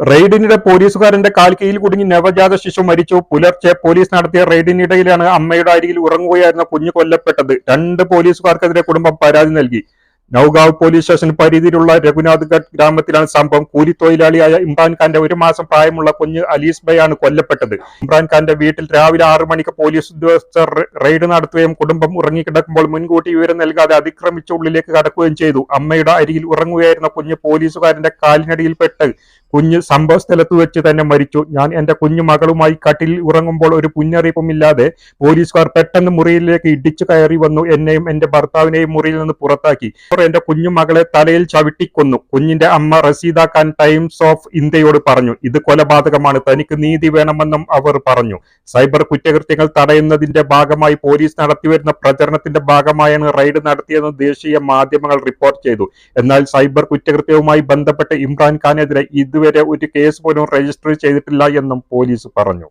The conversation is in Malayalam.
റെയ്ഡിനിടെ പോലീസുകാരന്റെ കാൽ കീഴിൽ കുടുങ്ങി നവജാത ശിശു മരിച്ചു. പുലർച്ചെ പോലീസ് നടത്തിയ റെയ്ഡിനിടയിലാണ് അമ്മയുടെ അരികിൽ ഉറങ്ങുകയായിരുന്ന കുഞ്ഞു കൊല്ലപ്പെട്ടത്. രണ്ട് പോലീസുകാർക്കെതിരെ കുടുംബം പരാതി നൽകി. നൌഗാവ് പോലീസ് സ്റ്റേഷൻ പരിധിയിലുള്ള രഘുനാഥ്ഗഡ് ഗ്രാമത്തിലാണ് സംഭവം. കൂലിത്തൊഴിലാളിയായ ഇമ്രാൻഖാന്റെ ഒരു മാസം പ്രായമുള്ള കുഞ്ഞ് അലീസ് ബൈയാണ് കൊല്ലപ്പെട്ടത്. ഇമ്രാൻഖാന്റെ വീട്ടിൽ രാവിലെ ആറു മണിക്ക് പോലീസ് ഉദ്യോഗസ്ഥർ റെയ്ഡ് നടത്തുകയും കുടുംബം ഉറങ്ങിക്കിടക്കുമ്പോൾ മുൻകൂട്ടി വിവരം നൽകാതെ അതിക്രമിച്ച് ഉള്ളിലേക്ക് കടക്കുകയും ചെയ്തു. അമ്മയുടെ അരികിൽ ഉറങ്ങുകയായിരുന്ന കുഞ്ഞ് പോലീസുകാരന്റെ കാലിനടിയിൽപ്പെട്ട് കുഞ്ഞ് സംഭവ സ്ഥലത്ത് വെച്ച് തന്നെ മരിച്ചു. ഞാൻ എന്റെ കുഞ്ഞു മകളുമായി കട്ടിലിൽ ഉറങ്ങുമ്പോൾ ഒരു മുന്നറിയിപ്പുമില്ലാതെ പോലീസുകാർ പെട്ടെന്ന് മുറിയിലേക്ക് ഇടിച്ചു കയറി വന്നു. എന്നെയും എന്റെ ഭർത്താവിനെയും മുറിയിൽ നിന്ന് പുറത്താക്കി. അവർ എന്റെ കുഞ്ഞു മകളെ തലയിൽ ചവിട്ടിക്കൊന്നു. കുഞ്ഞിന്റെ അമ്മ റസീദ ഖാൻ ടൈംസ് ഓഫ് ഇന്ത്യയോട് പറഞ്ഞു ഇത് കൊലപാതകമാണ്. തനിക്ക് നീതി വേണമെന്നും അവർ പറഞ്ഞു. സൈബർ കുറ്റകൃത്യങ്ങൾ തടയുന്നതിന്റെ ഭാഗമായി പോലീസ് നടത്തിവരുന്ന പ്രചരണത്തിന്റെ ഭാഗമായാണ് റെയ്ഡ് നടത്തിയതെന്ന് ദേശീയ മാധ്യമങ്ങൾ റിപ്പോർട്ട് ചെയ്തു. എന്നാൽ സൈബർ കുറ്റകൃത്യവുമായി ബന്ധപ്പെട്ട് ഇമ്രാൻഖാനെതിരെ ഇതുവരെ ഒരു കേസ് പോലും രജിസ്റ്റർ ചെയ്തിട്ടില്ല എന്നും പോലീസ് പറഞ്ഞു.